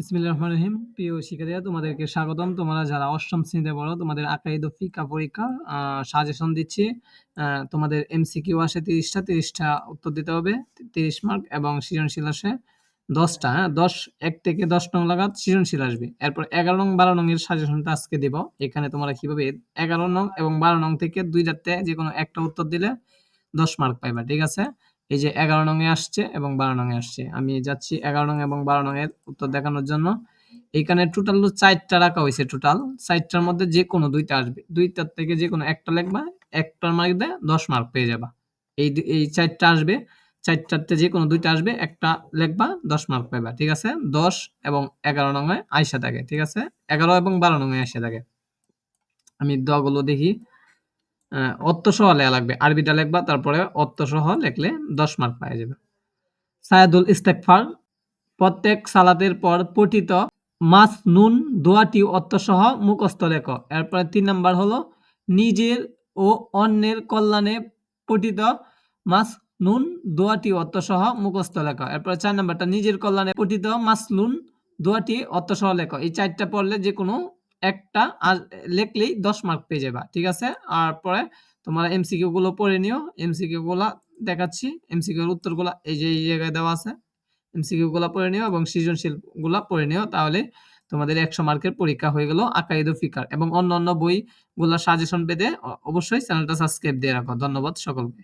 বিসমিল্লাহির রহমানির রহিম। প্রিয় শিক্ষার্থীরা তোমাদেরকে স্বাগতম। তোমরা যারা অষ্টম শ্রেণীতে পড়ো তোমাদের আকাইদ ও ফিকহা পরীক্ষা সাজেশন দিচ্ছি। তোমাদের এমসিকিউ আসে ৩০ টা, ৩০ টা উত্তর দিতে হবে। ৩০ মার্ক এবং সৃজনশীল আসে ১০ টা, হ্যাঁ? ১০ ১ থেকে ১০ নং লাগাত সৃজনশীল আসবে। এরপর ১১ নং, ১২ নং এর সাজেশনটা আজকে দিব। এখানে তোমরা কীভাবে ১১ নং এবং ১২ নং থেকে ২ টাতে যেকোনো একটা উত্তর দিলে ১০ মার্ক পাইবা। ঠিক আছে? এই যে ১১ নং এ আসছে এবং ১২ নং এ আসছে। আমি যাচ্ছি ১১ নং এবং ১২ নং এর উত্তর দেখানোর জন্য। এখানে টোটাল ৪ রাখা হয়েছে টোটাল। চারটার মধ্যে যেকোনো ২ টা আসবে। ২ টার থেকে যেকোনো একটা লিখবা। একটার মধ্যে 10 মার্ক পেয়ে যাবা। এই এই ৪ টা আসবে। ৪ টাতে যেকোনো দুইটা আসবে। একটা লিখবা 10 মার্ক পাইবা। ঠিক আছে? ১০ এবং ১১ নং এ আইসা থাকে। ঠিক আছে? ১১ এবং ১২ নং এ আইসা থাকে। আমি দগুলো দেখি। আ অর্থসহ লেয়া লাগবে। আরবিটা লিখবা, তারপরে অর্থসহ লিখলে 10 মার্ক পাওয়া যাবে। সায়াদুল ইস্তেগফার, প্রত্যেক সালাতের পর পঠিত মাসনুন দোয়াটি অর্থসহ মুখস্থ লেখো। এরপরে ৩ নাম্বার হলো, নিজের ও অন্যের কল্যাণে পঠিত মাসনুন দোয়াটি অর্থসহ মুখস্থ লেখো। এরপরে চার নাম্বারটা, নিজের কল্যাণে পঠিত মাসনুন দোয়াটি অর্থসহ লেখো। এই ৪ টা পড়লে যেকোনো একটা আর লিখলেই 10 মার্ক পেয়ে যাবা। ঠিক আছে? আর পরে তোমরা এমসিকিউ গুলো পড়ে নিও। এমসিকিউ গুলা দেখাচ্ছি। এমসিকিউ এর উত্তরগুলা এই যে, এই জায়গায় দেওয়া আছে। এমসিকিউ গুলা পড়ে নিও এবং সৃজনশীলগুলা পড়ে নিও। তাহলে তোমাদের 100 মার্কের পরীক্ষা হয়ে গেল আকাইদ ও ফিকহার এবং অন্যান্য বইগুলা সাজেশন পেতে অবশ্যই চ্যানেলটা সাবস্ক্রাইব দিয়ে রাখো। ধন্যবাদ সকলকে।